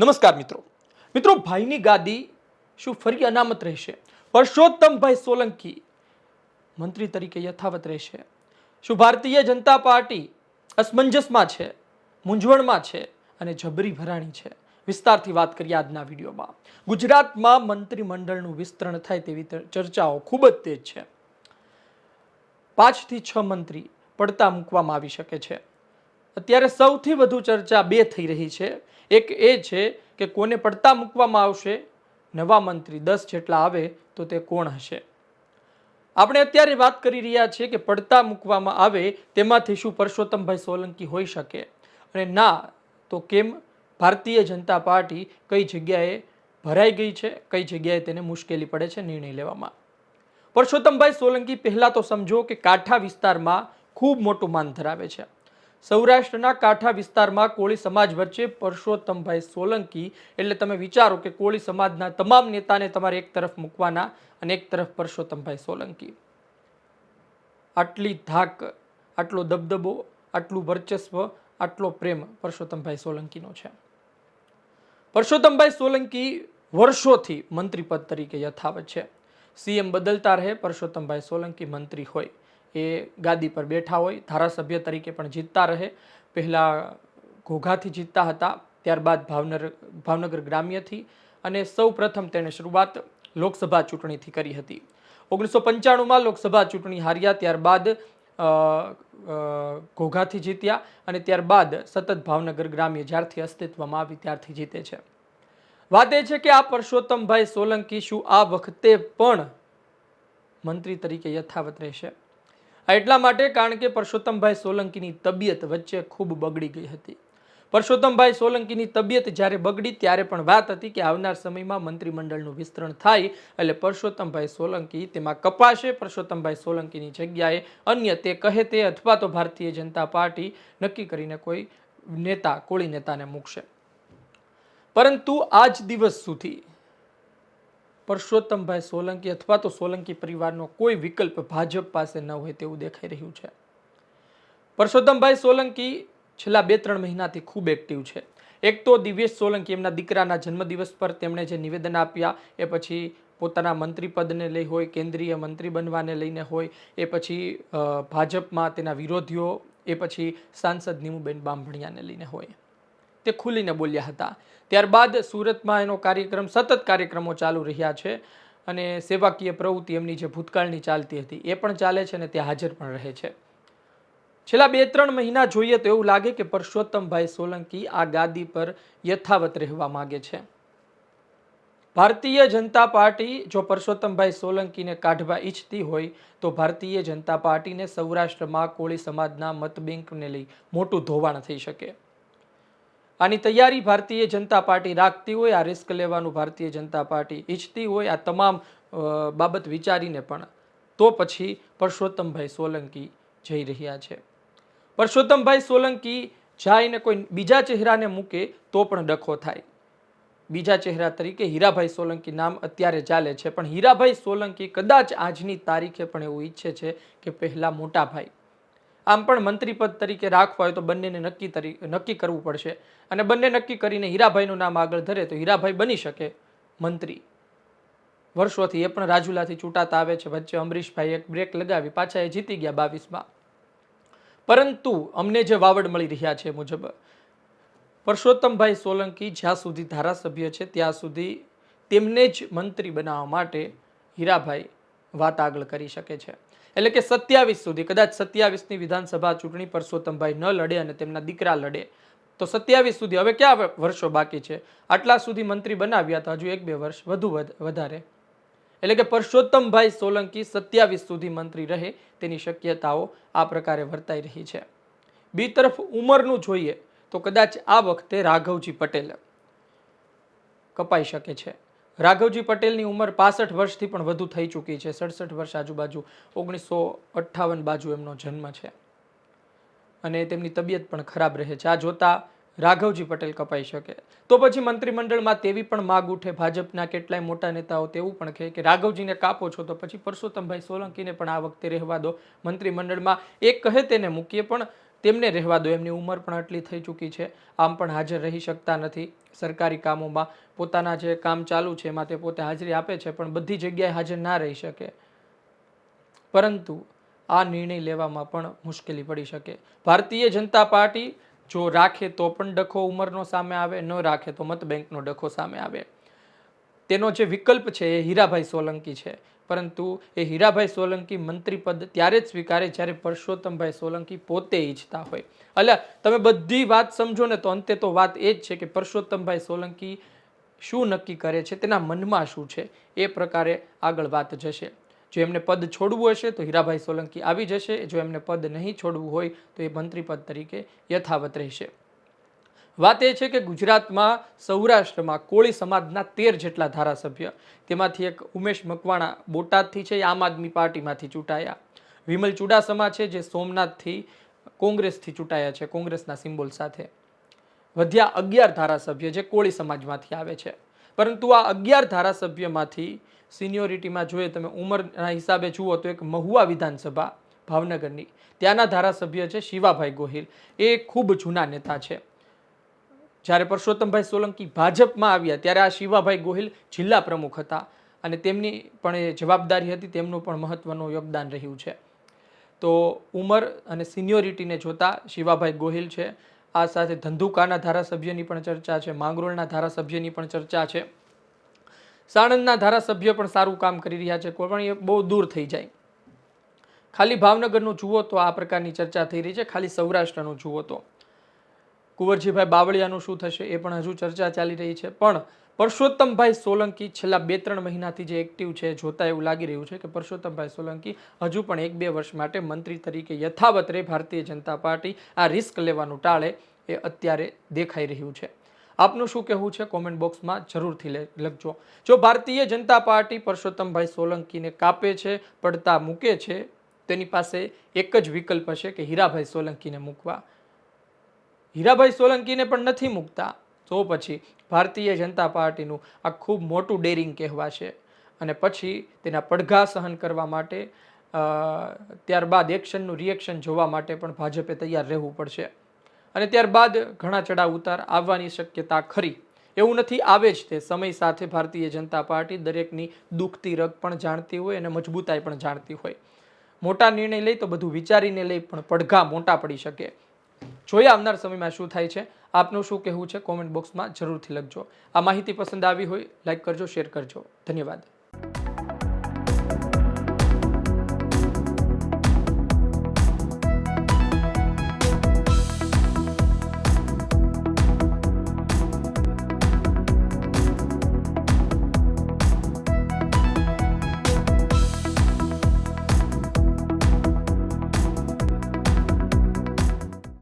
નમસ્કાર મિત્રો. મિત્રો, ભાઈની ગાદી શું ફરી અનામત રહેશે? પરસોત્તમભાઈ સોલંકી મંત્રી તરીકે યથાવત રહેશે. શું ભારતીય જનતા પાર્ટી અસમંજસમાં છે? મૂંઝવણમાં છે? અને જબરી ભરાણી છે? વિસ્તારથી વાત કરીએ આજના વિડીયોમાં. ગુજરાતમાં મંત્રીમંડળનું વિસ્તરણ થાય તેવી ચર્ચાઓ ખૂબ જ તેજ છે. પાંચથી છ મંત્રી પડતા મૂકવામાં આવી શકે છે. અત્યારે સૌથી વધુ ચર્ચા બે થઈ રહી છે. એક એ છે કે કોને પડતા મૂકવામાં આવશે? નવા મંત્રી દસ જેટલા આવે તો તે કોણ હશે? આપણે અત્યારે વાત કરી રહ્યા છીએ કે પડતા મૂકવામાં આવે તેમાંથી શું પરસોત્તમભાઈ સોલંકી હોઈ શકે? અને ના, તો કેમ ભારતીય જનતા પાર્ટી કઈ જગ્યાએ ભરાઈ ગઈ છે? કઈ જગ્યાએ તેને મુશ્કેલી પડે છે નિર્ણય લેવામાં? પરસોત્તમભાઈ સોલંકી પહેલાં તો સમજો કે કાંઠા વિસ્તારમાં ખૂબ મોટું માન ધરાવે છે. સૌરાષ્ટ્રના કાંઠા વિસ્તારમાં કોળી સમાજ વચ્ચે પરસોત્તમભાઈ સોલંકી એટલે તમે વિચારો કે કોળી સમાજના તમામ નેતાને તમારે એક તરફ મૂકવાના અને એક તરફ પરસોત્તમભાઈ સોલંકી. આટલી ધાક, આટલો દબદબો, આટલું વર્ચસ્વ, આટલો પ્રેમ પરસોત્તમભાઈ સોલંકીનો છે. પરસોત્તમભાઈ સોલંકી વર્ષોથી મંત્રીપદ તરીકે યથાવત છે. સીએમ બદલતા રહે, પરસોત્તમભાઈ સોલંકી મંત્રી હોય. એ ગાદી પર બેઠા હોય, ધારાસભ્ય તરીકે પણ જીતતા રહે. પહેલાં ઘોઘાથી જીતતા હતા, ત્યારબાદ ભાવનગર ભાવનગર ગ્રામ્યથી અને સૌ પ્રથમ તેણે શરૂઆત લોકસભા ચૂંટણીથી કરી હતી. ઓગણીસો પંચાણુંમાં લોકસભા ચૂંટણી હાર્યા, ત્યારબાદ ઘોઘાથી જીત્યા અને ત્યારબાદ સતત ભાવનગર ગ્રામ્ય જ્યારથી અસ્તિત્વમાં આવી ત્યારથી જીતે છે. વાત એ છે કે આ પરસોત્તમભાઈ સોલંકી શું આ વખતે પણ મંત્રી તરીકે યથાવત રહેશે? એટલા માટે કારણ કે પરસોત્તમભાઈ સોલંકીની તબિયત વચ્ચે ખૂબ બગડી ગઈ હતી. પરસોત્તમભાઈ સોલંકીની તબિયત જ્યારે બગડી ત્યારે પણ વાત હતી કે આવનાર સમયમાં મંત્રીમંડળનું વિસ્તરણ થાય એટલે પરસોત્તમભાઈ સોલંકી તેમાં કપાશે. પરસોત્તમભાઈ સોલંકીની જગ્યાએ અન્ય તે કહે તે અથવા તો ભારતીય જનતા પાર્ટી નક્કી કરીને કોઈ નેતા, કોળી નેતાને મૂકશે. પરંતુ આજ દિવસ સુધી પરસોત્તમભાઈ સોલંકી અથવા તો સોલંકી પરિવારનો કોઈ વિકલ્પ ભાજપ પાસે ન હોય તેવું દેખાઈ રહ્યું છે. પરસોત્તમભાઈ સોલંકી છેલ્લા બે ત્રણ મહિનાથી ખૂબ એક્ટિવ છે. એક તો દિવ્યેશ સોલંકી એમના દીકરાના જન્મદિવસ પર તેમણે જે નિવેદન આપ્યા એ પછી પોતાના મંત્રી પદને લઈ હોય, કેન્દ્રીય મંત્રી બનવાને લઈને હોય, એ પછી ભાજપમાં તેના વિરોધીઓ, એ પછી સાંસદ નીમુબેન બાંભણિયાને લઈને હોય. તે ખુલીને બોલ્યા હતા. ત્યારબાદ સુરતમાં એનો કાર્યક્રમ, સતત કાર્યક્રમો ચાલુ રહ્યા છે અને સેવાકીય પ્રવૃત્તિ એમની જે ભૂતકાળની ચાલતી હતી એ પણ ચાલે છે અને ત્યાં હાજર પણ રહે છે. છેલ્લા બે ત્રણ મહિના જોઈએ તો એવું લાગે કે પરસોત્તમભાઈ સોલંકી આ ગાદી પર યથાવત રહેવા માગે છે. ભારતીય જનતા પાર્ટી જો પરસોત્તમભાઈ સોલંકીને કાઢવા ઈચ્છતી હોય તો ભારતીય જનતા પાર્ટીને સૌરાષ્ટ્રમાં કોળી સમાજના મતબેંકને લઈ મોટું ધોવાણ થઈ શકે. આની તૈયારી ભારતીય જનતા પાર્ટી રાખતી હોય, આ રિસ્ક લેવાનું ભારતીય જનતા પાર્ટી ઈચ્છતી હોય, આ તમામ બાબત વિચારીને પણ. તો પછી પરસોત્તમભાઈ સોલંકી જઈ રહ્યા છે. પરસોત્તમભાઈ સોલંકી જાઈને કોઈ બીજા ચહેરાને મૂકે તો પણ ડખો થાય. બીજા ચહેરા તરીકે હીરાભાઈ સોલંકી નામ અત્યારે ચાલે છે, પણ હીરાભાઈ સોલંકી કદાચ આજની તારીખે પણ એવું ઈચ્છે છે કે પહેલાં મોટા ભાઈ આમ પણ મંત્રી પદ તરીકે રાખવા હોય તો બંનેને નક્કી તરી, નક્કી કરવું પડશે. અને બંને નક્કી કરીને હીરાભાઈનું નામ આગળ ધરે તો હીરાભાઈ બની શકે મંત્રી. વર્ષોથી એ પણ રાજુલાથી ચૂંટાતા આવે છે. વચ્ચે અમરીશભાઈ એક બ્રેક લગાવી, પાછા એ જીતી ગયા બાવીસમાં. પરંતુ અમને જે વાવડ મળી રહ્યા છે મુજબ, પરસોત્તમભાઈ સોલંકી જ્યાં સુધી ધારાસભ્ય છે, ત્યાં સુધી તેમને જ મંત્રી બનાવવા માટે હીરાભાઈ વાત આગળ કરી શકે છે. એટલે કે સત્યાવીસ સુધી, કદાચ સત્યાવીસની વિધાનસભા ચૂંટણી પરસોત્તમભાઈ ન લડે અને તેમના દીકરા લડે, તો સત્યાવીસ સુધી હવે ક્યાં વર્ષો બાકી છે? આટલા સુધી મંત્રી બનાવ્યા હતા હજુ એક બે વર્ષ વધુ, વધારે. એટલે કે પરસોત્તમભાઈ સોલંકી સત્યાવીસ સુધી મંત્રી રહે તેની શક્યતાઓ આ પ્રકારે વર્તાઈ રહી છે. બી તરફ ઉંમરનું જોઈએ તો કદાચ આ વખતે રાઘવજી પટેલ કપાઈ શકે છે. રાઘવજી પટેલની ઉંમર પાસઠ વર્ષથી પણ વધુ થઈ ચૂકી છે. સડસઠ વર્ષ આજુબાજુ, ઓગણીસો અઠ્ઠાવન બાજુ એમનો જન્મ છે. અને તેમની તબિયત પણ ખરાબ રહે છે. આ જોતા રાઘવજી પટેલ કપાઈ શકે. તો પછી મંત્રીમંડળમાં તેવી પણ માગ ઉઠે. ભાજપના કેટલાય મોટા નેતાઓ તેવું પણ કહે કે, રાઘવજીને કાપો છો તો પછી પરસોત્તમભાઈ સોલંકીને પણ આ વખતે રહેવા દો. મંત્રીમંડળમાં એક કહે તેને મૂકીએ, પણ તેમને રહેવા દો. એમની ઉંમર પણ આટલી થઈ ચૂકી છે. આમ પણ હાજર રહી શકતા નથી. સરકારી કામોમાં પોતાના જે કામ ચાલુ છે, એમાં તે પોતે હાજરી આપે છે, પણ બધી જગ્યાએ હાજર ના રહી શકે. પરંતુ આ નિર્ણય લેવામાં પણ મુશ્કેલી પડી શકે. ભારતીય જનતા પાર્ટી જો રાખે તો પણ ડખો ઉંમરનો સામે આવે, ન રાખે તો મત બેંકનો ડખો સામે આવે. તેનો જે વિકલ્પ છે એ હીરાભાઈ સોલંકી છે. પરંતુ એ હીરાભાઈ સોલંકી મંત્રી પદ ત્યારે જ સ્વીકારે જ્યારે પરસોત્તમભાઈ સોલંકી પોતે ઈચ્છતા હોય. એટલે તમે બધી વાત સમજો ને તો અંતે તો વાત એ જ છે કે પરસોત્તમભાઈ સોલંકી શું નક્કી કરે છે, તેના મનમાં શું છે, એ પ્રકારે આગળ વાત જશે. જો એમને પદ છોડવું હશે તો હીરાભાઈ સોલંકી આવી જશે, જો એમને પદ નહીં છોડવું હોય તો એ મંત્રી પદ તરીકે યથાવત રહેશે. વાત એ છે કે ગુજરાતમાં સૌરાષ્ટ્રમાં કોળી સમાજના તેર જેટલા ધારાસભ્ય, તેમાંથી એક ઉમેશ મકવાણા બોટાદથી છે એ આમ આદમી પાર્ટીમાંથી ચૂંટાયા. વિમલ ચુડાસમા છે, જે સોમનાથથી કોંગ્રેસથી ચૂંટાયા છે, કોંગ્રેસના સિમ્બોલ સાથે. વધ્યા અગિયાર ધારાસભ્ય જે કોળી સમાજમાંથી આવે છે. પરંતુ આ અગિયાર ધારાસભ્યમાંથી સિનિયોરિટીમાં જોઈએ તમે ઉંમરના હિસાબે જુઓ તો એક મહુવા વિધાનસભા ભાવનગરની. ત્યાંના ધારાસભ્ય છે શિવાભાઈ ગોહિલ. એ ખૂબ જૂના નેતા છે. જ્યારે પરસોત્તમભાઈ સોલંકી ભાજપમાં આવ્યા, ત્યારે આ શિવાભાઈ ગોહિલ જિલ્લા પ્રમુખ હતા. અને તેમની પણ એ જવાબદારી હતી, તેમનું પણ મહત્ત્વનું યોગદાન રહ્યું છે. તો ઉંમર અને સિનિયોરિટીને જોતા શિવાભાઈ ગોહિલ છે. આ સાથે ધંધુકાના ધારાસભ્યની પણ ચર્ચા છે, માંગરોળના ધારાસભ્યની પણ ચર્ચા છે. સાણંદના ધારાસભ્ય પણ સારું કામ કરી રહ્યા છે કોઈ પણ એ બહુ દૂર થઈ જાય. ખાલી ભાવનગરનું જુઓ તો આ પ્રકારની ચર્ચા થઈ રહી છે, ખાલી સૌરાષ્ટ્રનું જુઓ તો. કુંવરજીભાઈ બાવળિયાનું શું થશે એ પણ હજુ ચર્ચા ચાલી રહી છે. પણ પરસોત્તમભાઈ સોલંકી છેલ્લા બે ત્રણ મહિનાથી જે એક્ટિવ છે, જોતા એવું લાગી રહ્યું છે કે પરસોત્તમભાઈ સોલંકી હજુ પણ એક બે વર્ષ માટે મંત્રી તરીકે યથાવત રહે ભારતીય જનતા પાર્ટી. આ રિસ્ક લેવાનું ટાળે એ અત્યારે દેખાઈ રહ્યું છે. આપનું શું કહેવું છે? કોમેન્ટ બોક્સમાં જરૂરથી લખજો. જો ભારતીય જનતા પાર્ટી પરસોત્તમભાઈ સોલંકીને કાપે છે, પડતા મૂકે છે, તેની પાસે એક જ વિકલ્પ હશે કે હીરાભાઈ સોલંકીને મૂકવા. હીરાભાઈ સોલંકીને પણ નથી મૂકતા. તો પછી ભારતીય જનતા પાર્ટીનું આ ખૂબ મોટું ડેરિંગ કહેવાશે. અને પછી તેના પડઘા સહન કરવા માટે ત્યારબાદ એક્શનનું રિએક્શન જોવા માટે પણ ભાજપે તૈયાર રહેવું પડશે. અને ત્યારબાદ ઘણા ચડાવ ઉતાર આવવાની શક્યતા ખરી. એવું નથી, આવે જ તે. સમય સાથે ભારતીય જનતા પાર્ટી દરેકની દુખતી રગ પણ જાણતી હોય અને મજબૂતાઈ પણ જાણતી હોય. મોટા નિર્ણય લઈ તો બધું વિચારીને લઈ પણ પડઘા મોટા પડી શકે. જોઈએ આવનાર સમયમાં શું થાય છે. આપનું શું કહેવું છે? કોમેન્ટ બોક્સમાં જરૂરથી લખજો. આ માહિતી પસંદ આવી હોય લાઈક કરજો શેર કરજો. ધન્યવાદ.